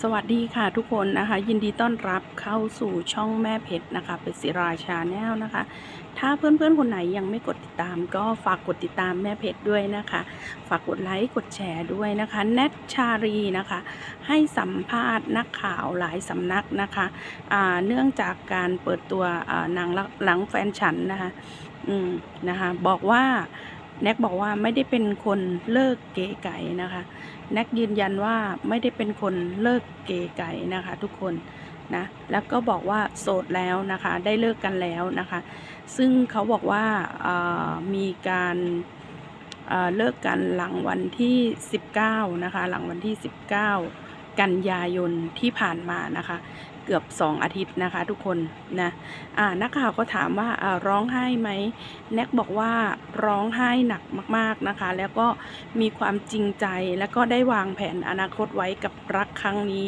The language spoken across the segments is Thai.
สวัสดีค่ะทุกคนนะคะ ยินดีต้อนรับเข้าสู่ช่องแม่เพชรนะคะเป็นศิราชาแนลนะคะ ถ้าเพื่อนๆคนไหนยังไม่กดติดตาม ก็ฝากกดติดตามแม่เพชรด้วยนะคะ ฝากกดไลค์กดแชร์ด้วยนะคะแนทชารีนะคะ ให้สัมภาษณ์นักข่าวหลายสำนักนะคะอ่าเนื่องจากการเปิดตัวอ่างหลังแฟนฉันนะคะอืมนะคะบอกว่า แน็กบอกว่าไม่ได้เป็นคนเลิกเก๋ไก่นะคะ แน็กยืนยันว่าไม่ได้เป็นคนเลิกเกย์ไก่นะคะ ทุกคนนะแล้วก็บอกว่าโสดแล้วนะคะ ได้เลิกกันแล้วนะคะ ซึ่งเขาบอกว่ามีการเอ่อเลิกกันหลังวันที่ 19 นะคะ หลังวันที่ 19 กันยายนที่ผ่านมานะคะ เกือบ 2 อาทิตย์นะคะ ทุกคนนะอ่านักข่าวก็ถามว่าร้องไห้ไหมแน็กบอกว่าร้องไห้หนักมากๆนะคะ แล้วก็มีความจริงใจแล้วก็ได้วางแผนอนาคตไว้กับรักครั้งนี้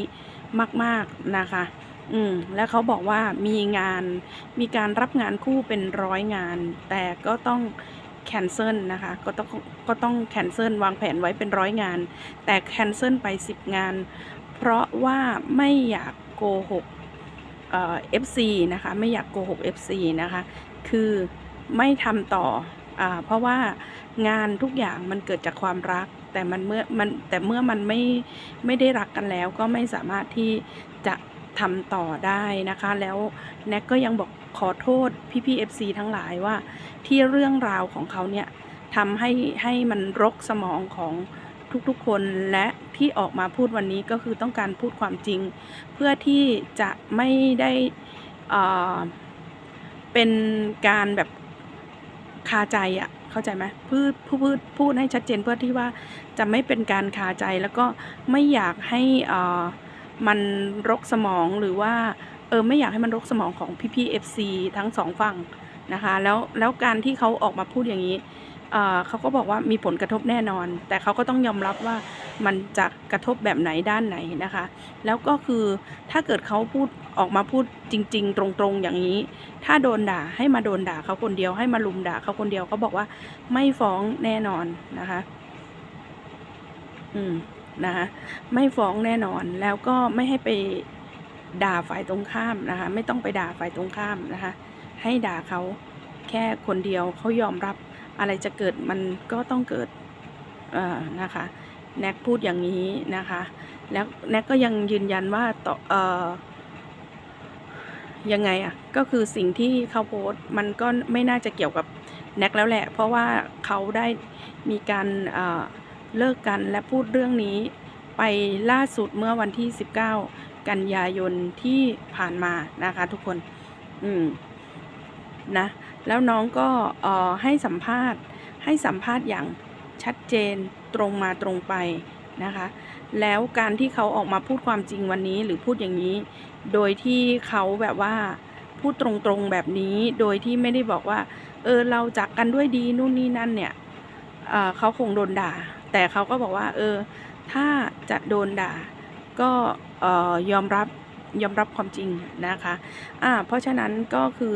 มาก ๆนะคะอืมแล้วเขาบอกว่ามีงานมีการรับงานคู่เป็นร้อยงาน แต่ก็ต้อง แคนเซิลนะคะก็ต้องก็ต้องแคนเซิลวางแผนไว้เป็นร้อยงาน แต่แคนเซิลไป10งาน เพราะว่าไม่อยากโกหกเอ่อ FC นะคะไม่อยากโกหก FC นะคะคือไม่ทำต่ออ่าเพราะว่างานทุกอย่างมันเกิดจากความรัก แต่มันเมื่อมันแต่เมื่อมันไม่ไม่ได้รักกันแล้วก็ไม่สามารถที่จะ ทำต่อได้นะคะ แล้วแน็กก็ยังบอกขอโทษพี่พี่ FC ทั้งหลายว่า ที่เรื่องราวของเขาเนี่ยทำให้ให้มันรกสมองของทุกๆคนและที่ออกมาพูดวันนี้ก็คือต้องการพูดความจริง เพื่อที่จะไม่ได้เป็นการแบบคาใจอะเข้าใจไหมพูดพูดพูดพูดให้ชัดเจนเพื่อที่ว่าจะไม่เป็นการคาใจแล้วก็ไม่อยากให้อ่อ มันรกสมองหรือว่าเออไม่อยากให้มันรกสมองของพี่พี่เอฟซีทั้งสองฝั่งนะคะแล้วแล้วการที่เขาออกมาพูดอย่างนี้เเขาก็บอกว่ามีผลกระทบแน่นอน แต่เขาก็ต้องยอมรับว่ามันจะกระทบแบบไหนด้านไหนนะคะ แล้วก็คือถ้าเกิดเขาพูดออกมาพูดจริง ๆ ตรงๆอย่างนี้ ถ้าโดนด่าให้มาโดนด่าเขาคนเดียวให้มาลุมด่าเขาคนเดียวเขาบอกว่าไม่ฟ้องแน่นอนนะคะ อืม นะคะไม่ฟ้องแน่นอนแล้วก็ไม่ให้ไปด่าฝ่ายตรงข้ามนะคะไม่ต้องไปด่าฝ่ายตรงข้ามนะคะให้ด่าเขาแค่คนเดียวเขายอมรับอะไรจะเกิดมันก็ต้องเกิดเอ่อนะคะแน็กพูดอย่างนี้นะคะแล้วแน็กก็ยังยืนยันว่าต่อเอ่อยังไงอะ่ะก็คือสิ่งที่เขาโพสต์มันก็ไม่น่าจะเกี่ยวกับแน็กแล้วแหละ เพราะว่าเขาได้มีการเอ่อ เลิกกันและพูดเรื่องนี้ไปล่าสุดเมื่อวันที่ 19 กันยายนที่ผ่านมานะคะทุกคน อืม นะ แล้วน้องก็เอ่อให้สัมภาษณ์ ให้สัมภาษณ์อย่างชัดเจนตรงมาตรงไปนะคะ แล้วการที่เขาออกมาพูดความจริงวันนี้หรือพูดอย่างนี้ โดยที่เขาแบบว่าพูดตรงๆแบบนี้ โดยที่ไม่ได้บอกว่า เออ เราจากกันด้วยดีนู่นนี่นั่นเนี่ยเเขาคงโดนด่า แต่เขาก็บอกว่าเออถ้าจะโดนด่าก็ออยอมรับยอมรับความจริงนะคะอ่าเพราะฉะนั้นก็คือ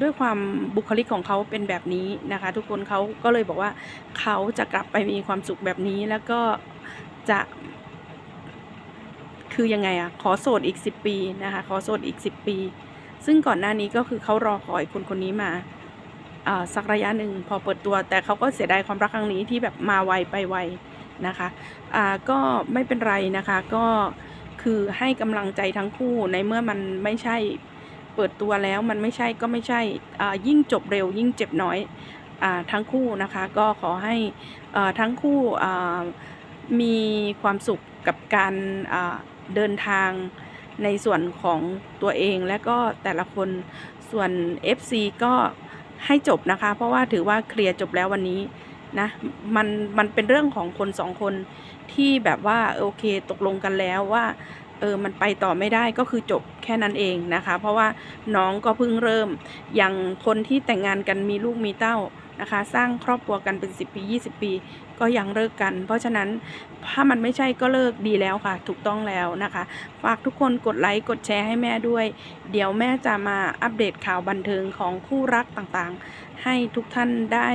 ด้วยความบุคลิกของเขาเป็นแบบนี้นะคะ ทุกคนเขาก็เลยบอกว่าเขาจะกลับไปมีความสุขแบบนี้แล้วก็จะคือยังไงอะขอโสดอีก 10 ปีนะคะ ขอโสดอีก 10 ปี ซึ่งก่อนหน้านี้ก็คือเขารอคอยคนคนนี้มา สักระยะหนึ่งพอเปิดตัว แต่เขาก็เสียดายความรักครั้งนี้ที่แบบมาไวไปไวนะคะก็ไม่เป็นไรนะคะก็คือให้กำลังใจทั้งคู่ในเมื่อมันไม่ใช่เปิดตัวแล้วมันไม่ใช่ก็ไม่ใช่ยิ่งจบเร็วยิ่งเจ็บน้อยอทั้งคู่นะคะ ก็ขอให้ทั้งคู่มีความสุขกับการเดินทางในส่วนของตัวเองและก็แต่ละคนส่วน FC ก็ ให้จบนะคะ เพราะว่าถือว่าเคลียร์จบแล้ววันนี้นะมันมันเป็นเรื่องของคนสองคนที่แบบว่าโอเคตกลงกันแล้วว่าเออมันไปต่อไม่ได้ก็คือจบแค่นั้นเองนะคะ เพราะว่าน้องก็เพิ่งเริ่มอย่างคนที่แต่งงานกันมีลูกมีเต้า นะคะ สร้างครอบครัวกันเป็น 10 ปี 20 ปี ก็ยังเลิกกัน เพราะฉะนั้นถ้ามันไม่ใช่ก็เลิกดีแล้วค่ะ ถูกต้องแล้วนะคะ ฝากทุกคนกดไลค์กดแชร์ให้แม่ด้วย เดี๋ยวแม่จะมาอัปเดตข่าวบันเทิงของคู่รักต่างๆ ให้ทุกท่านได้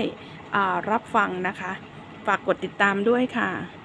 รับฟังนะคะ ฝากกดติดตามด้วยค่ะ